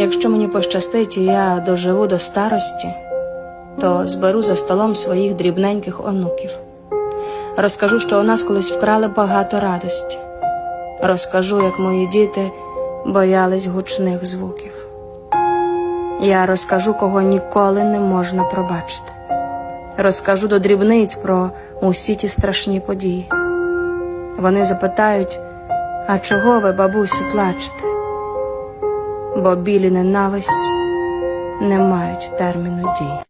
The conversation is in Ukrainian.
Якщо мені пощастить і я доживу до старості, то зберу за столом своїх дрібненьких онуків. Розкажу, що у нас колись вкрали багато радості. Розкажу, як мої діти боялись гучних звуків. Я розкажу, кого ніколи не можна пробачити. Розкажу до дрібниць про усі ті страшні події. Вони запитають, а чого ви, бабусю, плачете? Бо білі ненависть не мають терміну дії.